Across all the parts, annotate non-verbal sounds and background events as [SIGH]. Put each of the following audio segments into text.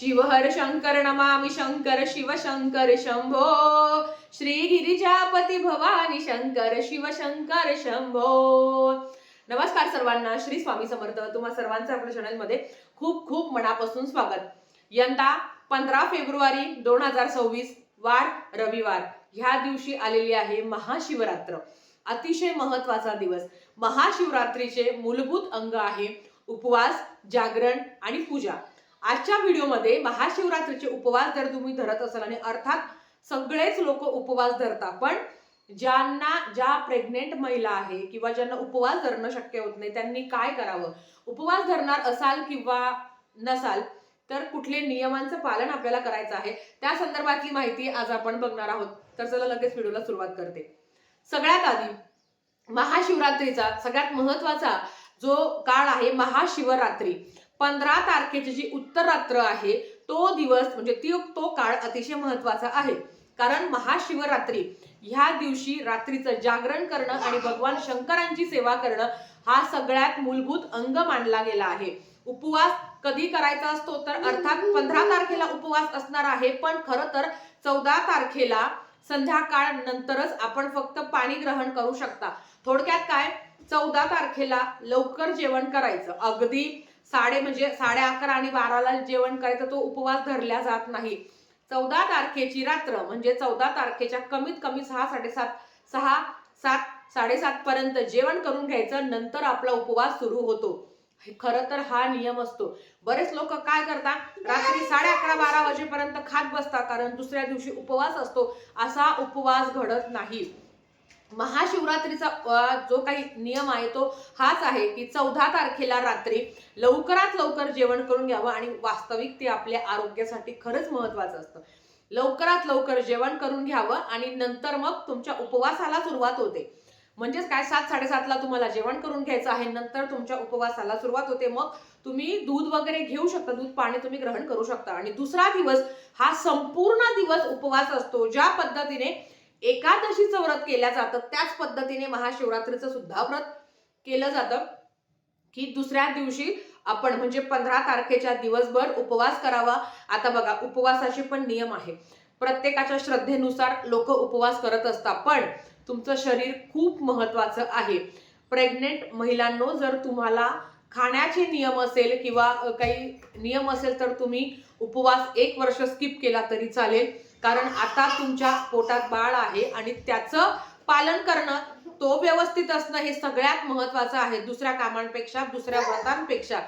शिवहर शंकर नमामि शंकर शिव शंकर शंभो. श्री गिरिजापती भवानी शंकर शिव शंकर शंभो. नमस्कार सर्वांना श्री स्वामी समर्थ. तुम्हा सर्वांचं आपल्या चॅनलमध्ये खूप खूप मनापासून स्वागत. यंदा पंधरा फेब्रुवारी दोन हजार सव्वीस वार रविवार. ह्या दिवशी आलेली आहे महाशिवरात्र. अतिशय महत्त्वाचा दिवस. महाशिवरात्रीचे मूलभूत अंग आहे उपवास जागरण आणि पूजा. आजच्या व्हिडिओमध्ये महाशिवरात्रीचे उपवास जर तुम्ही धरत असाल आणि अर्थात सगळेच लोक उपवास धरता पण ज्यांना ज्या प्रेग्नेंट महिला आहे किंवा ज्यांना उपवास धरणं शक्य होत नाही त्यांनी काय करावं? उपवास धरणार असाल किंवा नसाल तर कुठले नियमांचं पालन आपल्याला करायचं आहे त्या संदर्भातली माहिती आज आपण बघणार आहोत. तर चला लगेच व्हिडिओला सुरुवात करते. सगळ्यात आधी महाशिवरात्रीचा सगळ्यात महत्त्वाचा जो काळ आहे महाशिवरात्री. पंधरा तारखेची जी उत्तर रात्र आहे तो दिवस म्हणजे ती तो काळ अतिशय महत्त्वाचा आहे. कारण महाशिवरात्री ह्या दिवशी रात्रीचं जागरण करणं आणि भगवान शंकरांची सेवा करणं हा सगळ्यात मूलभूत अंग मानला गेला आहे. उपवास कधी करायचा असतो तर अर्थात पंधरा तारखेला उपवास असणार आहे पण खरं तर चौदा तारखेला संध्याकाळ नंतरच आपण फक्त पाणी ग्रहण करू शकता. थोडक्यात काय? चौदा तारखेला लवकर जेवण करायचं. अगदी साडे म्हणजे साडे अकरा आणि बाराला जेवण करायचं तो उपवास धरला जात नाही. चौदा तारखेची रात्र म्हणजे चौदा तारखेच्या कमीत कमी सहा साडेसात सहा सात साडेसात पर्यंत जेवण करून घ्यायचं नंतर आपला उपवास सुरू होतो. खर तर हा नियम असतो. बरेच लोक काय करतात? रात्री साडे अकरा बारा वाजेपर्यंत खात बसतात कारण दुसऱ्या दिवशी उपवास असतो. असा उपवास घडत नाही. महाशिवरात्रीचा जो काही नियम आहे तो हाच आहे की चौदा तारखेला रात्री लवकरात लवकर जेवण करून घ्यावं आणि वास्तविक ते आपल्या आरोग्यासाठी खरंच महत्वाचं असतं. लवकरात लवकर जेवण करून घ्यावं आणि नंतर मग तुमच्या उपवासाला सुरुवात होते. म्हणजेच काय? सात साडेसातला तुम्हाला जेवण करून घ्यायचं आहे नंतर तुमच्या उपवासाला सुरुवात होते. मग तुम्ही दूध वगैरे घेऊ शकता दूध पाणी तुम्ही ग्रहण करू शकता. आणि दुसरा दिवस हा संपूर्ण दिवस उपवास असतो ज्या पद्धतीने एकादशीचं व्रत केलं जातं. त्याच पद्धतीने महाशिवरात्रीचं सुद्धा व्रत केलं जातं. की दुसऱ्या दिवशी आपण म्हणजे पंधरा तारखेच्या दिवसभर उपवास करावा. आता बघा उपवासाचे पण नियम आहे. प्रत्येकाच्या श्रद्धेनुसार लोक उपवास करत असतात. पण तुमचं शरीर खूप महत्वाचं आहे. प्रेग्नेंट महिलांनो जर तुम्हाला खाण्याचे नियम असेल किंवा काही नियम असेल तर तुम्ही उपवास एक वर्ष स्किप केला तरी चालेल. कारण आता तुमच्या पोटात बाळ आहे आणि त्याचं पालन करणं तो व्यवस्थित असणं हे सगळ्यात महत्वाचं आहे दुसऱ्या कामांपेक्षा दुसऱ्या व्रतांपेक्षा.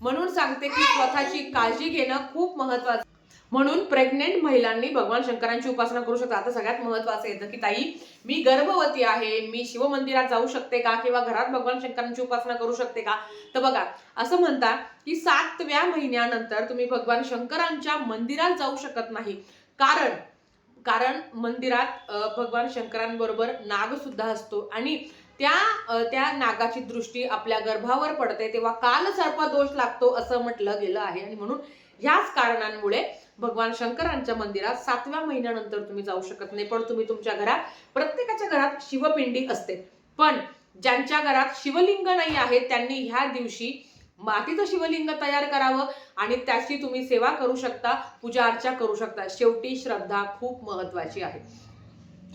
म्हणून सांगते की स्वतःची काळजी घेणं खूप महत्वाचं म्हणून प्रेग्नेंट महिलांनी भगवान शंकरांची उपासना करू शकता. आता सगळ्यात महत्वाचं येतं की ताई मी गर्भवती आहे मी शिवमंदिरात जाऊ शकते का किंवा घरात भगवान शंकरांची उपासना करू शकते का? तर बघा असं म्हणतात की सातव्या महिन्यानंतर तुम्ही भगवान शंकरांच्या मंदिरात जाऊ शकत नाही. कारण कारण मंदिरात भगवान शंकरांबरोबर नाग सुद्धा असतो आणि त्या त्या नागाची दृष्टी आपल्या गर्भावर पडते तेव्हा काल सर्प दोष लागतो असं म्हटलं गेलं आहे. आणि म्हणून ह्याच कारणांमुळे भगवान शंकरांच्या मंदिरात सातव्या महिन्यानंतर तुम्ही जाऊ शकत नाही. पण तुम्ही तुमच्या घरात प्रत्येकाच्या घरात शिवपिंडी असते. पण ज्यांच्या घरात शिवलिंग नाही आहे त्यांनी ह्या दिवशी मातीचं शिवलिंग तयार करावं आणि त्याची तुम्ही सेवा करू शकता पूजा अर्चा करू शकता. शेवटी श्रद्धा खूप महत्वाची आहे.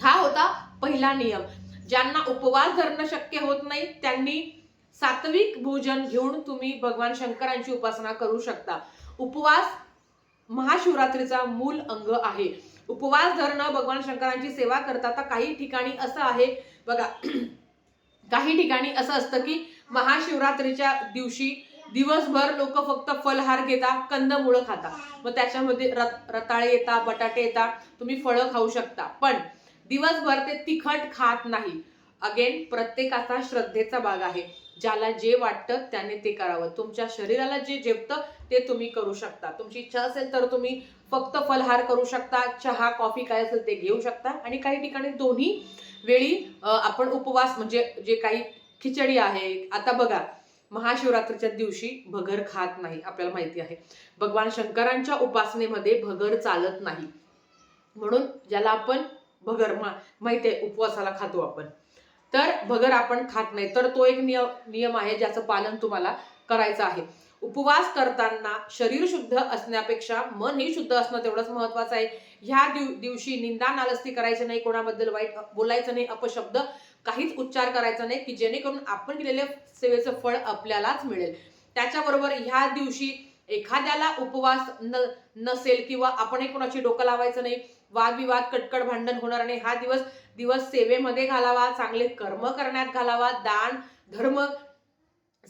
हा होता पहिला नियम. ज्यांना उपवास धरणं शक्य होत नाही त्यांनी सात्विक भोजन घेऊन तुम्ही भगवान शंकरांची उपासना करू शकता. उपवास महाशिवरात्रीचा मूल अंग आहे. उपवास धरणं भगवान शंकरांची सेवा करता तर काही ठिकाणी असं आहे बघा [CLEARS THROAT] काही ठिकाणी असं असतं की महाशिवरात्रीच्या दिवशी दिवसभर लोक फक्त फलहार घेता कंदमुळं खाता. मग त्याच्यामध्ये रत रताळे येतात बटाटे येतात तुम्ही फळं खाऊ शकता. पण दिवसभर ते तिखट खात नाही. अगेन प्रत्येकाचा श्रद्धेचा भाग आहे. ज्याला जे वाटतं त्याने ते करावं. तुमच्या शरीराला जे जेवतं ते तुम्ही करू शकता. तुमची इच्छा असेल तर तुम्ही फक्त फलहार करू शकता चहा कॉफी काय असेल ते घेऊ शकता. आणि काही ठिकाणी दोन्ही वेळी आपण उपवास म्हणजे जे काही खिचडी आहे आता बघा महाशिवरात्रीच्या दिवशी भगर खात नाही आपल्याला माहिती आहे. भगवान शंकरांच्या उपासनेमध्ये भगर चालत नाही. म्हणून ज्याला आपण भगर मा माहिती आहे उपवासाला खातो आपण. तर भगर आपण खात नाही. तर तो एक नियम नियम आहे ज्याचं पालन तुम्हाला करायचं आहे. उपवास करताना शरीर शुद्ध असण्यापेक्षा मन ही शुद्ध असणं तेवढंच महत्वाचं आहे. ह्या दिव दिवशी निंदा नालस्ती करायचं नाही कोणाबद्दल वाईट बोलायचं नाही अपशब्द काहीच उच्चार करायचा नाही की जेणेकरून आपण केलेल्या सेवेचं फळ आपल्यालाच मिळेल. त्याच्याबरोबर ह्या दिवशी एखाद्याला उपवास न नसेल किंवा आपणही कोणाची डोकं लावायचं नाही वादविवाद कटकट भांडण होणार नाही हा दिवस दिवस सेवेमध्ये घालावा चांगले कर्म करण्यात घालावा दान धर्म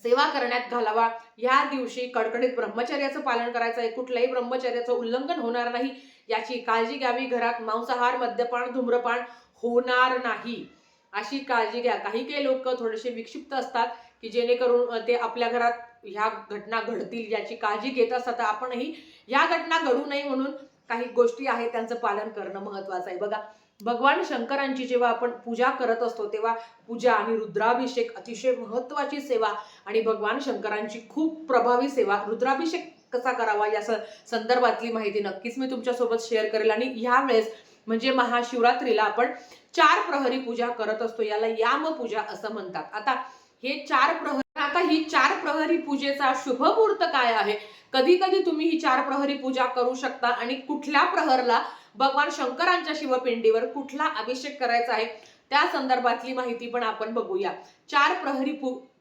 सेवा करण्यात घालावा. या दिवशी कडकडीत ब्रह्मचर्याचं पालन करायचं आहे. कुठल्याही ब्रह्मचर्याचं उल्लंघन होणार नाही. याची काळजी घ्यावी. घरात मांसाहार मद्यपान धूम्रपान होणार नाही. अशी काळजी घ्या. काही काही लोक थोडेसे विक्षिप्त असतात की जेणेकरून ते आपल्या घरात ह्या घटना घडतील याची काळजी घेत असतात. तर आपणही ह्या घटना घडू नये म्हणून काही गोष्टी आहेत त्यांचं पालन करणं महत्वाचं आहे. बघा भगवान शंकरांची जेव्हा आपण पूजा करत असतो तेव्हा पूजा आणि रुद्राभिषेक अतिशय महत्वाची सेवा आणि भगवान शंकरांची खूप प्रभावी सेवा. रुद्राभिषेक कसा करावा या संदर्भातली माहिती नक्कीच मी तुमच्यासोबत शेअर करेल. आणि ह्या वेळेस म्हणजे महाशिवरात्रीला आपण चार प्रहरी पूजा करत असतो याला याम पूजा असं म्हणतात. आता हे चार प्रहरी आता ही चार प्रहरी पूजेचा शुभ मुहूर्त काय आहे? कधी कधी तुम्ही ही चार प्रहरी पूजा करू शकता आणि कुठल्या प्रहरला भगवान शंकरांच्या शिवपिंडीवर कुठला अभिषेक करायचा आहे त्या संदर्भातली माहिती पण आपण बघूया. चार प्रहरी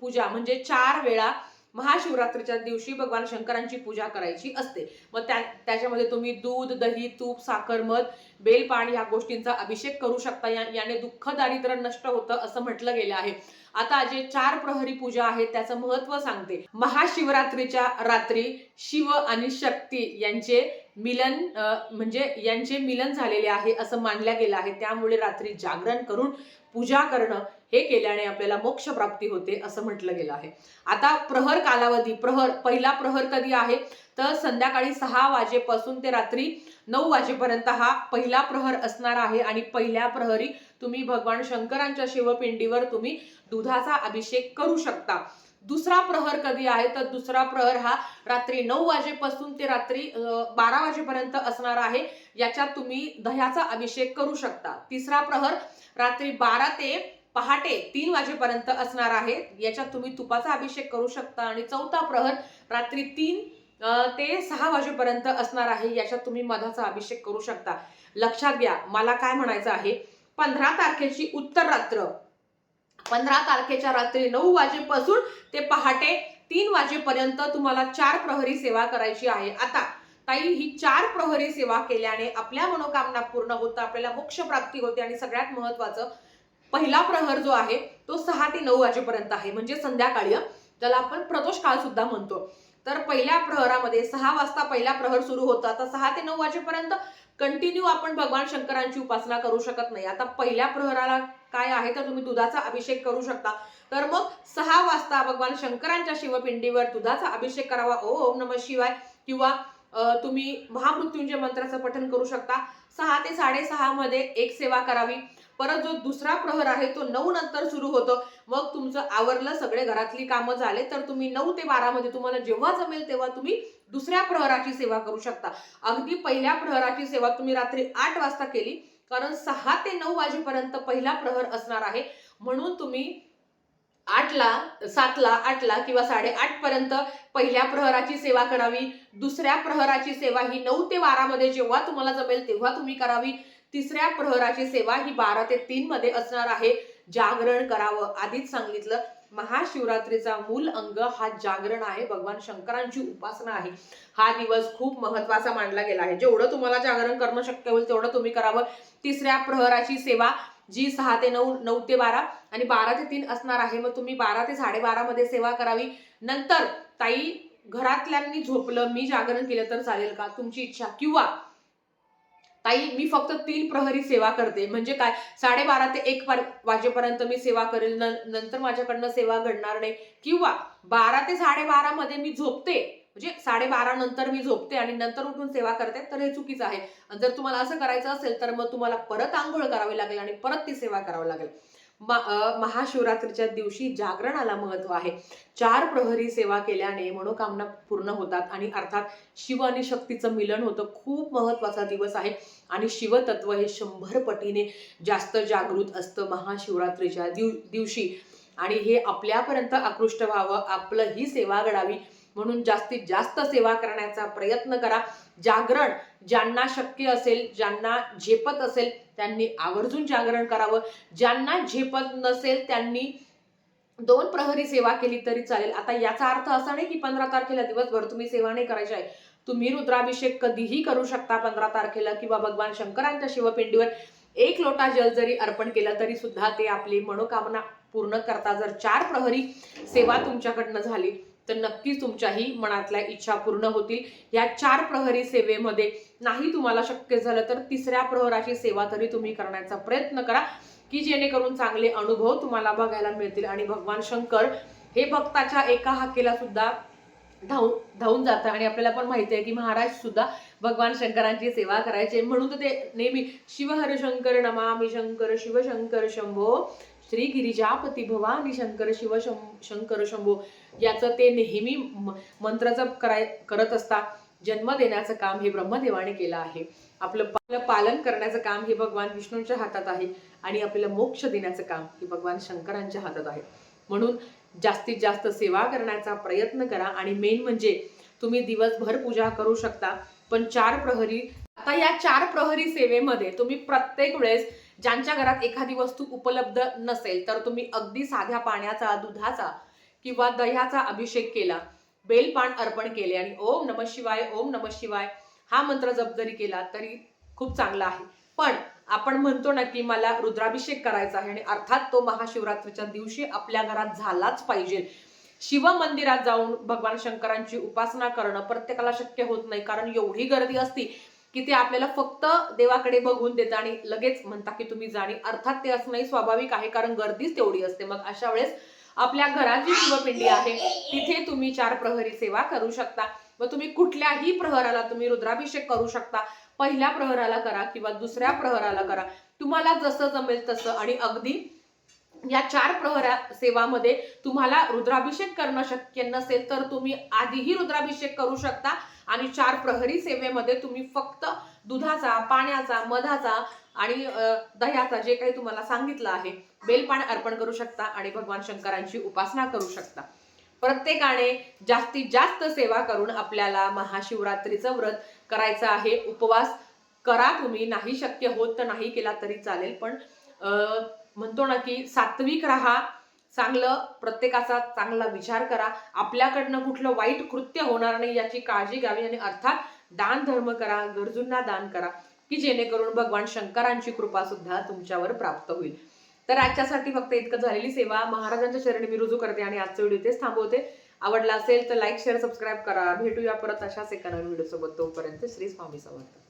पूजा म्हणजे चार वेळा महाशिवरात्रीच्या दिवशी भगवान शंकरांची पूजा करायची असते. मग त्या त्याच्यामध्ये तुम्ही दूध दही तूप साखर मध बेलपान या गोष्टींचा अभिषेक करू शकता. या याने दुःख दारिद्र्य नष्ट होतं असं म्हटलं गेलं आहे. आता जे चार प्रहरी पूजा आहे त्याचं महत्त्व सांगते. महाशिवरात्रीच्या रात्री शिव आणि शक्ती यांचे मिलन म्हणजे यांचे मिलन झालेले आहे असं मानल्या गेलं आहे. त्यामुळे रात्री जागरण करून पूजा करणं हे केल्याने आपल्याला मोक्ष प्राप्ती होते असं म्हटलं गेलं आहे. आता प्रहर कालावधी प्रहर पहिला प्रहर कधी आहे? तर संध्याकाळी सहा वाजेपासून ते रात्री नऊ वाजेपर्यंत हा पहिला प्रहर असणार आहे आणि पहिल्या प्रहरी तुम्ही भगवान शंकरांच्या शिवपिंडीवर तुम्ही दुधाचा अभिषेक करू शकता. दुसरा प्रहर कधी आहे? तर दुसरा प्रहर हा रात्री नऊ वाजेपासून ते रात्री बारा वाजेपर्यंत असणार आहे. याच्यात तुम्ही दह्याचा अभिषेक करू शकता. तिसरा प्रहर रात्री बारा ते पहाटे तीन वाजेपर्यंत असणार आहे याच्यात तुम्ही तुपाचा अभिषेक करू शकता आणि चौथा प्रहर रात्री तीन ते सहा वाजेपर्यंत असणार आहे. याच्यात तुम्ही मधाचा अभिषेक करू शकता. लक्षात घ्या मला काय म्हणायचं आहे? पंधरा तारखेची उत्तर रात्र. पंधरा तारखेच्या रात्री नऊ वाजेपासून ते पहाटे तीन वाजेपर्यंत तुम्हाला चार प्रहरी सेवा करायची आहे. आता ताई ही चार प्रहरी सेवा केल्याने आपल्या मनोकामना पूर्ण होतं आपल्याला मोक्ष प्राप्ती होते आणि सगळ्यात महत्वाचं पहिला प्रहर जो आहे तो सहा ते नऊ वाजेपर्यंत आहे. म्हणजे संध्याकाळी त्याला आपण प्रदोष काळ सुद्धा म्हणतो. तर पहिल्या प्रहरामध्ये सहा वाजता पहिला प्रहर सुरू होतो. आता सहा ते नऊ वाजेपर्यंत कंटिन्यू आपण भगवान शंकरांची उपासना करू शकत नाही. आता पहिल्या प्रहराला काय आहे तर तुम्ही दुधाचा अभिषेक करू शकता. तर मग सहा वाजता भगवान शंकरांच्या शिवपिंडीवर दुधाचा अभिषेक करावा. ओम नम शिवाय. किंवा तुम्ही महामृत्युंजय मंत्राचं पठण करू शकता. सहा ते साडेसहा मध्ये एक सेवा करावी. परत जो दुसरा प्रहर आहे तो नऊ नंतर सुरू होतो. मग तुमचं आवरलं सगळे घरातली कामं झाले तर तुम्ही नऊ ते बारा मध्ये तुम्हाला जेव्हा जमेल तेव्हा तुम्ही दुसऱ्या प्रहराची सेवा करू शकता. अगदी पहिल्या प्रहराची सेवा तुम्ही रात्री आठ वाजता केली कारण सहा ते नऊ वाजेपर्यंत पहिला प्रहर असणार आहे. म्हणून तुम्ही आठला सातला आठला किंवा साडेआठ पर्यंत पहिल्या प्रहराची सेवा करावी. दुसऱ्या प्रहराची सेवा ही नऊ ते बारामध्ये जेव्हा तुम्हाला जमेल तेव्हा तुम्ही करावी. तिसऱ्या प्रहराची सेवा ही बारा ते तीन मध्ये असणार आहे. जागरण करावं. आधीच सांगितलं महाशिवरात्रीचा मूल अंग हा जागरण आहे. भगवान शंकरांची उपासना आहे. हा दिवस खूप महत्त्वाचा मानला गेला आहे. जेवढं तुम्हाला जागरण करणं शक्य होईल तेवढं तुम्ही करावं. तिसऱ्या प्रहराची सेवा जी सहा ते नऊ नऊ ते बारा आणि बारा ते तीन असणार आहे. मग तुम्ही बारा ते साडेबारा मध्ये सेवा करावी. नंतर ताई घरातल्यांनी झोपलं मी जागरण केलं तर चालेल का? तुमची इच्छा. किंवा ताई मी फक्त तीन प्रहरी सेवा करते. म्हणजे काय? साडेबारा ते एक वाजेपर्यंत मी सेवा करेल. न- नंतर माझ्याकडनं सेवा घडणार नाही. किंवा बारा ते साडेबारा मध्ये मी झोपते. म्हणजे साडेबारा नंतर मी झोपते आणि नंतर उठून सेवा करते तर हे चुकीचं आहे. जर तुम्हाला असं करायचं असेल तर मग तुम्हाला परत आंघोळ करावी लागेल आणि परत ती सेवा करावी लागेल. महाशिवरात्रीच्या दिवशी जागरणाला महत्त्व आहे. चार प्रहरी सेवा केल्याने मनोकामना पूर्ण होतात आणि अर्थात शिव आणि शक्तीचं मिलन होतं. खूप महत्त्वाचा दिवस आहे आणि शिवतत्व हे शंभर पटीने जास्त जागृत असतं महाशिवरात्रीच्या दिव दिवशी. आणि हे आपल्यापर्यंत आकृष्ट व्हावं आपलं ही सेवा घडावी म्हणून जास्तीत जास्त सेवा करण्याचा प्रयत्न करा. जागरण ज्यांना शक्य असेल ज्यांना झेपत असेल त्यांनी आवर्जून जागरण करावं. ज्यांना झेपत नसेल त्यांनी दोन प्रहरी सेवा केली तरी चालेल. आता याचा अर्थ असा नाही की पंधरा तारखेला दिवसभर तुम्ही सेवा नाही करायची आहे. तुम्ही रुद्राभिषेक कधीही करू शकता पंधरा तारखेला किंवा भगवान शंकरांच्या शिवपिंडीवर. एक लोटा जल जरी अर्पण केलं तरी सुद्धा ते आपली मनोकामना पूर्ण करता जर चार प्रहरी सेवा तुमच्याकडनं झाली. तर नक्कीच तुमच्याही मनातल्या इच्छा पूर्ण होतील. या चार प्रहरी सेवेमध्ये नाही तुम्हाला शक्य झालं तर तिसऱ्या प्रहराची सेवा तरी तुम्ही करण्याचा प्रयत्न करा की जेणेकरून चांगले अनुभव तुम्हाला बघायला मिळतील. आणि भगवान शंकर हे भक्ताच्या एका हाकेला सुद्धा धावून धावून जातं आणि आपल्याला पण माहिती आहे की महाराज सुद्धा भगवान शंकरांची सेवा करायचे. म्हणून तर ते नेहमी शिवहर शंकर नमामि शंकर शिवशंकर शंभो श्री गिरिजापती भवानी शंकर शिव शं- शंकर शंभो याचं ते नेहमी मंत्र जप कराय करत असता. जन्म देण्याचं काम हे ब्रह्मदेवाने केलं आहे. आपलं आपलं पालन करण्याचं काम हे भगवान विष्णूंच्या हातात आहे आणि आपल्याला मोक्ष देण्याचं काम हे भगवान शंकरांच्या हातात आहे. म्हणून जास्तीत जास्त सेवा करण्याचा प्रयत्न करा आणि मेन म्हणजे तुम्ही दिवसभर पूजा करू शकता. पण चार प्रहरी आता या चार प्रहरी सेवेमध्ये तुम्ही प्रत्येक वेळेस ज्यांच्या घरात एखादी वस्तू उपलब्ध नसेल तर तुम्ही अगदी साध्या पाण्याचा दुधाचा किंवा दह्याचा अभिषेक केला बेलपान अर्पण केले आणि ओम नम शिवाय ओम नम शिवाय हा मंत्र जप जरी केला तरी खूप चांगला आहे. पण आपण म्हणतो ना की मला रुद्राभिषेक करायचा आहे आणि अर्थात तो महाशिवरात्रीच्या दिवशी आपल्या घरात झालाच पाहिजे. शिव मंदिरात जाऊन भगवान शंकरांची उपासना करणं प्रत्येकाला शक्य होत नाही कारण एवढी गर्दी असती की ते आपल्याला फक्त देवाकडे बघून देतं आणि लगेच म्हणता की तुम्ही जाणे. अर्थात ते असणंही स्वाभाविक आहे कारण गर्दीच तेवढी असते. मग अशा वेळेस आपल्या घरात जी शिवपिंडी आहे तिथे तुम्ही चार प्रहरी सेवा करू शकता. व तुम्ही कुठल्याही प्रहराला तुम्ही रुद्राभिषेक करू शकता. पहिल्या प्रहराला करा किंवा दुसऱ्या प्रहराला करा. तुम्हाला जसं जमेल तसं. आणि अगदी या चार प्रहरा सेवामध्ये तुम्हाला रुद्राभिषेक करणं शक्य नसेल तर तुम्ही आधीही रुद्राभिषेक करू शकता. आणि चार प्रहरी सेवेमध्ये तुम्ही फक्त दुधाचा पाण्याचा मधाचा आणि दह्याचा जे काही तुम्हाला सांगितलं आहे बेलपान अर्पण करू शकता आणि भगवान शंकरांची उपासना करू शकता. प्रत्येकाने जास्तीत जास्त सेवा करून आपल्याला महाशिवरात्रीचं व्रत करायचं आहे. उपवास करा तुम्ही नाही शक्य होत तर नाही केला तरी चालेल पण म्हणतो ना की सात्विक राहा चांगलं प्रत्येकाचा चांगला विचार करा. आपल्याकडनं कुठलं वाईट कृत्य होणार नाही याची काळजी घ्यावी आणि अर्थात दान धर्म करा गरजूंना दान करा की जेणेकरून भगवान शंकरांची कृपा सुद्धा तुमच्यावर प्राप्त होईल. तर आजच्यासाठी फक्त इतकं झालेली सेवा. महाराजांच्या चरणी मी रुजू करते आणि आजचा व्हिडिओ इथेच थांबवते. आवडला असेल तर लाईक शेअर सबस्क्राईब करा. भेटूया परत अशाच एका नवीन व्हिडिओसोबत. तोपर्यंत श्री स्वामी समर्थ.